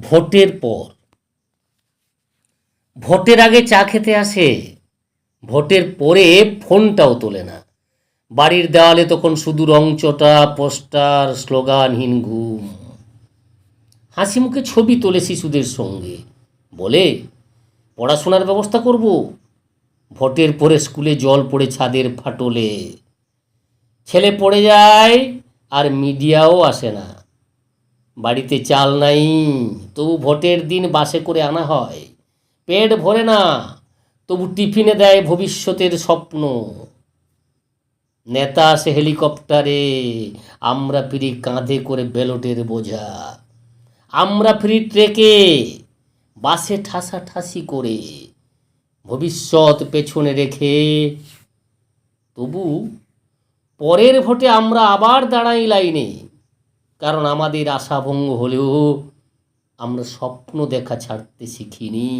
ভোটের পর। ভোটের আগে চা খেতে আসে, ভোটের পরে ফোনটাও তোলে না। বাড়ির দেওয়ালে তখন শুধু রংচটা পোস্টার স্লোগানহীন ঘুম। হাসি মুখে ছবি তোলে শিশুদের সঙ্গে। বলে, পড়াশোনার ব্যবস্থা করব। ভোটের পরে স্কুলে জল পড়ে ছাদের ফাটলে। ছেলে পড়ে যায় আর মিডিয়াও আসে না। বাড়িতে চাল নাই, তবু ভোটের দিন বাসে করে আনা হয়। পেট ভরে না, তবু টিফিনে দেয় ভবিষ্যতের স্বপ্ন। নেতা আসে হেলিকপ্টারে, আমরা ফিরি কাঁধে করে বেলটের বোঝা। আমরা ফিরি ট্রেকে, বাসে ঠাসা ঠাসি করে। ভবিষ্যৎ পেছনে রেখে, তবু পরের ভোটে আমরা আবার দাঁড়াই লাইনে। কারণ আমাদের আশাভঙ্গ হলেও আমরা স্বপ্ন দেখা ছাড়তে শিখিনি।